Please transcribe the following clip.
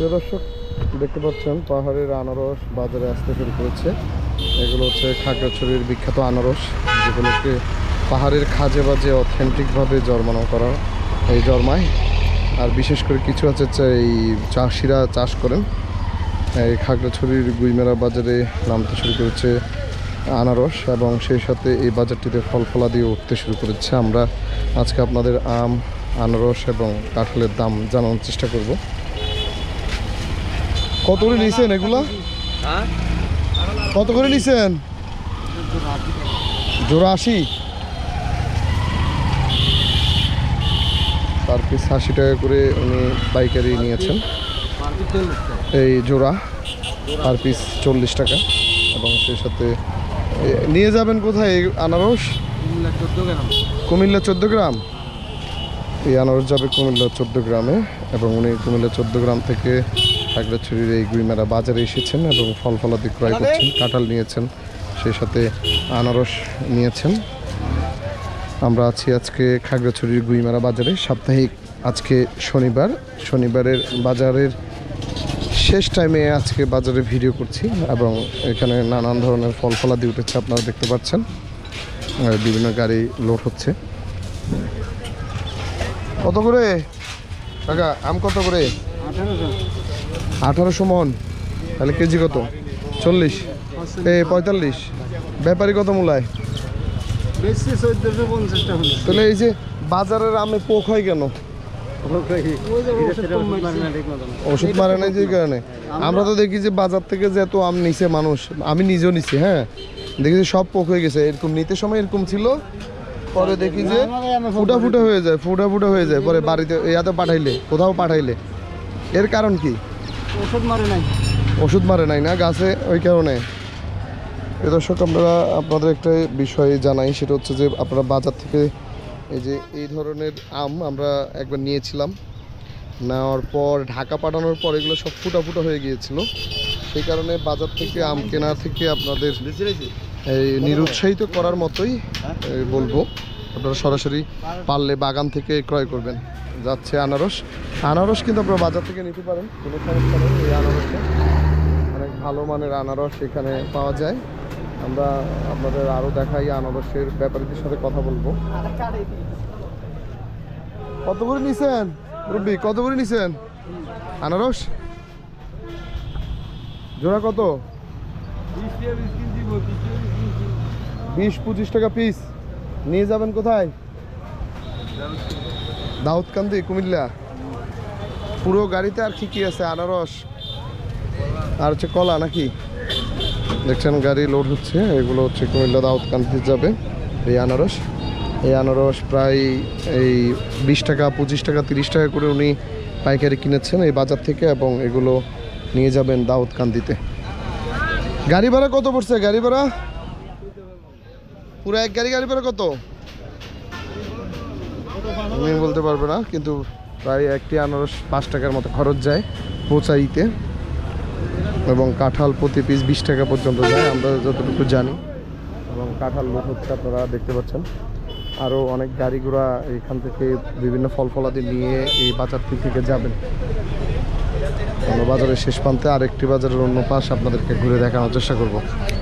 প্রিয় দর্শক, দেখতে পাচ্ছেন পাহাড়ের আনারস বাজারে আসতে শুরু করেছে। এগুলো হচ্ছে খাগড়াছড়ির বিখ্যাত আনারস, যেগুলোকে পাহাড়ের খাজে বাজে অথেন্টিকভাবে জন্মানো করা এই জন্মায় আর বিশেষ করে কিছু আছে এই চাষিরা চাষ করেন। এই খাগড়াছড়ির গুইমেরা বাজারে নামতে শুরু করেছে আনারস এবং সেই সাথে এই বাজারটিতে ফল ফলা দিয়ে উঠতে শুরু করেছে। আমরা আজকে আপনাদের আম, আনারস এবং কাঁঠালের দাম জানানোর চেষ্টা করব। কত করে নিছেন এগুলা? কত করে নিছেন? জোড়া আশি। পার পিস আশি টাকা করে উনি পাইকারি নিয়েছেন। এই জোড়া পার পিস চল্লিশ টাকা। এবং সেই সাথে নিয়ে যাবেন কোথায় এই আনারস? কুমিল্লা চোদ্দ গ্রাম। এই আনারস যাবে কুমিল্লা চোদ্দ গ্রামে। এবং উনি কুমিল্লা চোদ্দ গ্রাম থেকে খাগড়াছড়ির এই গুইমেরা বাজারে এসেছেন এবং ফল ফলাদি ক্রয় করছেন কাঁঠাল নিয়েছেন সেই সাথে আনারস নিয়েছেন। আমরা আছি আজকে খাগড়াছড়ির গুইমেরা বাজারে। সাপ্তাহিক আজকে শনিবার। শনিবারের বাজারের শেষ টাইমে আজকে বাজারে ভিডিও করছি এবং এখানে নানান ধরনের ফল ফলাদি উঠেছে আপনারা দেখতে পাচ্ছেন। আর বিভিন্ন গাড়ি লোড হচ্ছে। কত করে? কাকা আম কত করে? আঠারোশো। মন। তাহলে কেজি কত? চল্লিশ। এ পঁয়তাল্লিশ। ব্যাপারী কত মূলায়? তাহলে এই যে বাজারের আমে পোক হয় কেন? ওষুধ মারে নাই যে কারণে। আমরা তো দেখি যে বাজার থেকে যে এত আম নিছে মানুষ আমি নিজেও নিছি হ্যাঁ? দেখি যে সব পোক হয়ে গেছে এরকম নিতে সময় এরকম ছিল পরে দেখি যে ফুটা ফুটা হয়ে যায় ফুটা ফুটা হয়ে যায় পরে বাড়িতে ইয়াতে পাঠাইলে কোথাও পাঠাইলে। এর কারণ কি? ওষুধ মারে নাই। ওষুধ মারে নাই না, গাছে, ওই কারণে। এ দর্শক, আমরা আপনাদের একটা বিষয় জানাই, সেটা হচ্ছে যে আপনারা বাজার থেকে এই যে এই ধরনের আম আমরা একবার নিয়েছিলাম। নেওয়ার পর, ঢাকা পাঠানোর পর এগুলো সব ফুটা ফুটা হয়ে গিয়েছিল। সেই কারণে বাজার থেকে আম কেনা থেকে আপনাদের এই নিরুৎসাহিত করার মতোই বলব। আপনারা সরাসরি পারলে বাগান থেকে ক্রয় করবেন। যাচ্ছে আনারস। আনারস কিন্তু আপনারা বাজার থেকে নিতে পারেন, কোনো সমস্যা নেই এই আনারসটা। অনেক ভালো মানের আনারস এখানে পাওয়া যায়। আমরা আপনাদের আরও দেখাই আনারসের ব্যাপারীদের সাথে কথা বলব। কত করে নিছেন? রুবি, কত করে নিছেন? আনারস? জোড়া কত? বিশ, পঁচিশ টাকা পিস নিয়ে যাবেন কোথায়? দাউদকান্দি, কুমিল্লা। পুরো গাড়িতে আর কি কি আছে? আনারস, আর হচ্ছে কলা নাকি? দেখছেন গাড়ি লোড হচ্ছে, এগুলো হচ্ছে কুমিল্লা দাউদকান্দি যাবে, এই আনারস। এই আনারস প্রায় এই বিশ টাকা, পঁচিশ টাকা, তিরিশ টাকা করে উনি পাইকারি কিনেছেন এই বাজার থেকে এবং এগুলো নিয়ে যাবেন দাউদকান্দিতে। গাড়ি ভাড়া কত পড়ছে? গাড়ি ভাড়া? পুরো এক গাড়ি গাড়ি ভাড়া কত? আমি বলতে পারব না, কিন্তু প্রায় একটি আনারস পাঁচ টাকার মতো খরচ যায় পৌঁছাইতে এবং কাঁঠাল প্রতি পিস বিশ টাকা পর্যন্ত যায়, আমরা যতটুকু জানি। এবং কাঁঠাল লোক হচ্ছে আপনারা দেখতে পাচ্ছেন। আরও অনেক গাড়ি ঘোড়া এখান থেকে বিভিন্ন ফল ফলাদি নিয়ে এই বাজারটি থেকে যাবেন। আমরা বাজারের শেষ প্রান্তে আরেকটি বাজারের অন্য পাশ আপনাদেরকে ঘুরে দেখানোর চেষ্টা করব।